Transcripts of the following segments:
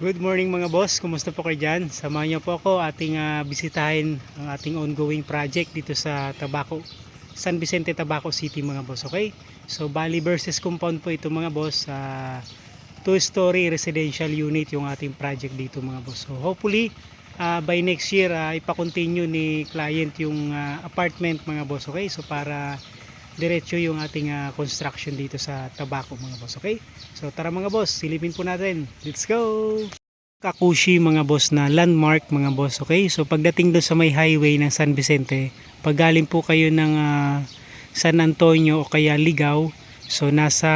Good morning mga boss, kumusta po kayo dyan? Samahan niyo po ako ating ah, bisitahin ang ating ongoing project dito sa Tabaco, San Vicente, Tabaco City mga boss, okay? So Bali versus compound po ito mga boss, sa two-story residential unit yung ating project dito mga boss. So hopefully ah, by next year ah, ipakontinue ni client yung ah, apartment mga boss, okay? So para diretso yung ating ah, construction dito sa Tabaco mga boss, okay? So tara mga boss, silipin po natin. Let's go! Kakushi mga boss na landmark mga boss, okay? So pagdating doon sa may highway ng San Vicente, pag galing po kayo ng ah, San Antonio o kaya Ligaw, so nasa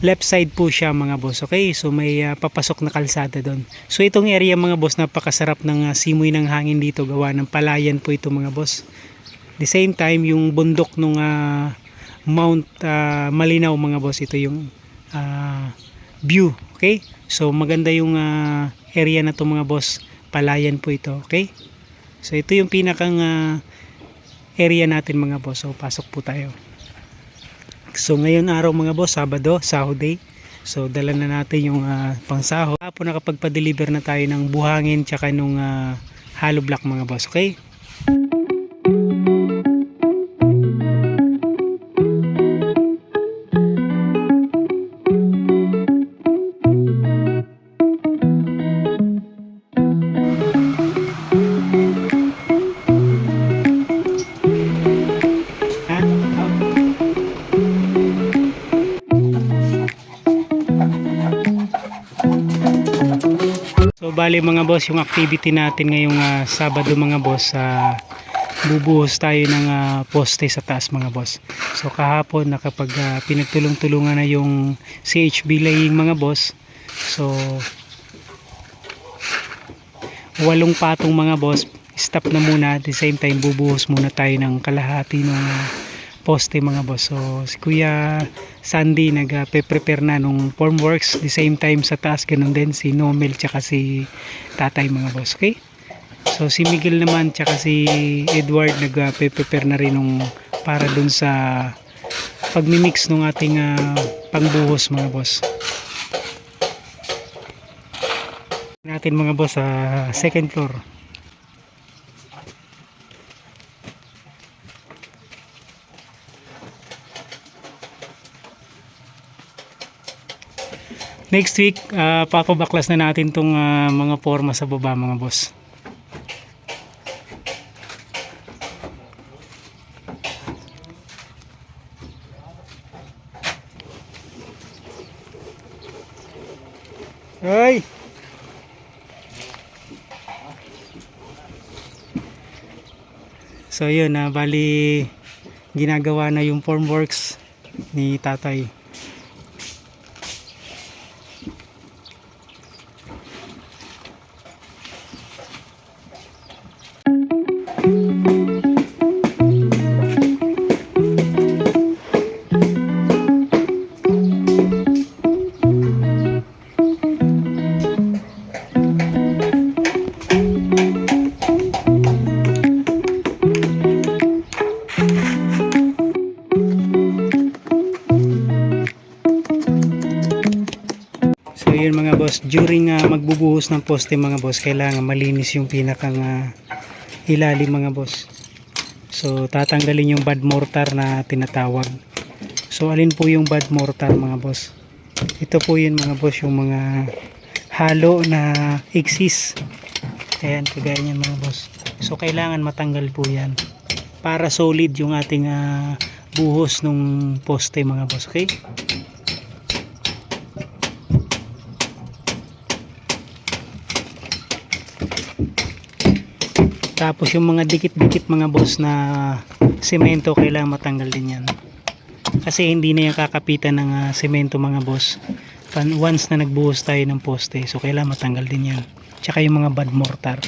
left side po siya mga boss, okay? So may ah, papasok na kalsada doon. So itong area mga boss, napakasarap ng ah, simoy ng hangin dito, gawa ng palayan po ito mga boss. The same time, yung bundok nung ah, Mount ah, Malinaw mga boss, ito yung ah, view, okay? So maganda yung ah, area na to mga boss, palayan po ito, okay? So ito yung pinakang ah, area natin mga boss. So pasok po tayo. So ngayon araw mga boss, Sabado, Sahod Day. So dala na natin yung uh, pangsahod. Hapo nakapagpa-deliver na tayo ng buhangin tsaka nung ah, hollow block mga boss, okay? So bali mga boss, yung activity natin ngayong ah, Sabado mga boss, sa bubuhos tayo ng ah, poste sa taas mga boss. So kahapon nakapag ah, pinagtulong-tulungan na yung CHB laying mga boss. So walong patong mga boss, stop na muna at the same time bubuhos muna tayo ng kalahati ng ah, poste mga boss. So si Kuya Sandy nag-prepare na nung formworks the same time sa taas ganun din si Nomel tsaka si Tatay mga boss. Okay? So si Miguel naman tsaka si Edward nag-prepare na rin nung para dun sa pagmimix ng ating ah, pangbuhos mga boss. natin mga boss sa second floor. Next week, uh, papabaklas na natin tong ah, mga forma sa baba mga boss. Ay! So yun, na bali ginagawa na yung formworks ni tatay. Mga boss, during uh, magbubuhos ng poste mga boss, kailangan malinis yung pinakang ah, ilalim mga boss. So tatanggalin yung bad mortar na tinatawag. So alin po yung bad mortar mga boss? Ito po yun mga boss, yung mga halo na exist. Ayan, kagaya niyan mga boss. So kailangan matanggal po yan para solid yung ating ah, buhos ng poste mga boss, okay? Tapos yung mga dikit-dikit mga boss na semento kailangan matanggal din yan. Kasi hindi na yan kakapitan ng ah, semento mga boss. Once na nagbuhos tayo ng poste, so kailangan matanggal din yan. Tsaka yung mga bad mortar.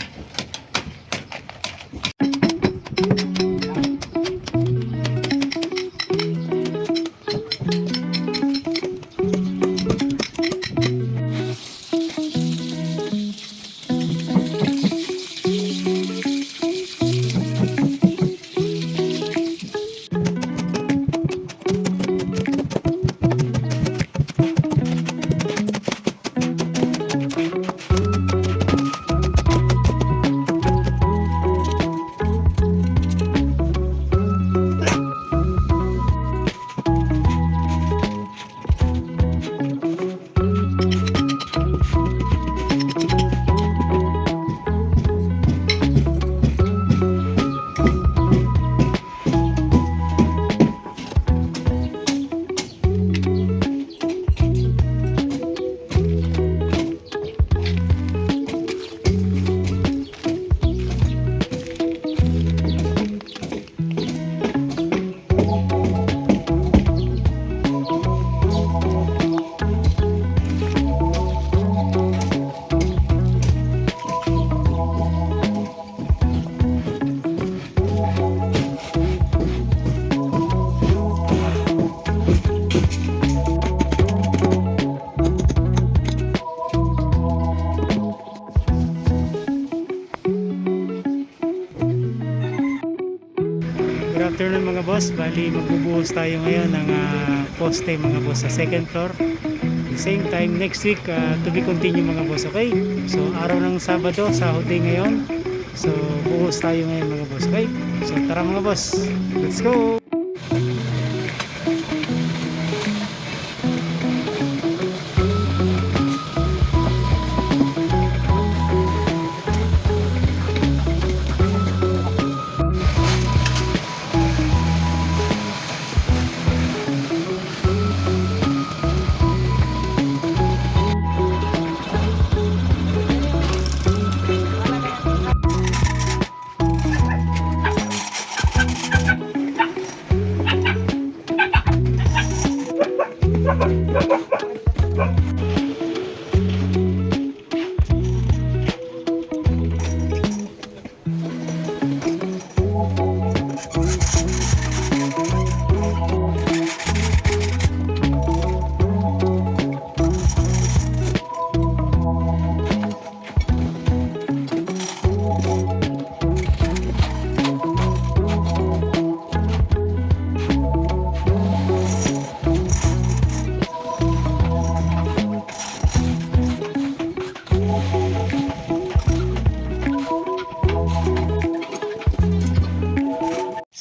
Boss. Bali, magbubuhos tayo ngayon ng ah, poste mga boss sa second floor. Same time, next week, ah, to be continue mga boss, okay? So, araw ng Sabado, sahod day ngayon. So, buhos tayo ngayon mga boss, okay? So, tara mga boss, let's go!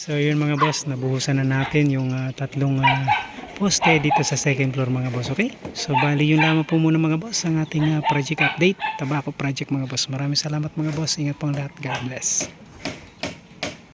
So yun mga boss, nabuhusan na natin yung ah, tatlong ah, poste dito sa second floor mga boss, okay? So bali yun lamang po muna mga boss ang ating ah, project update, Tabako project mga boss. Maraming salamat mga boss, ingat po ang lahat, God bless.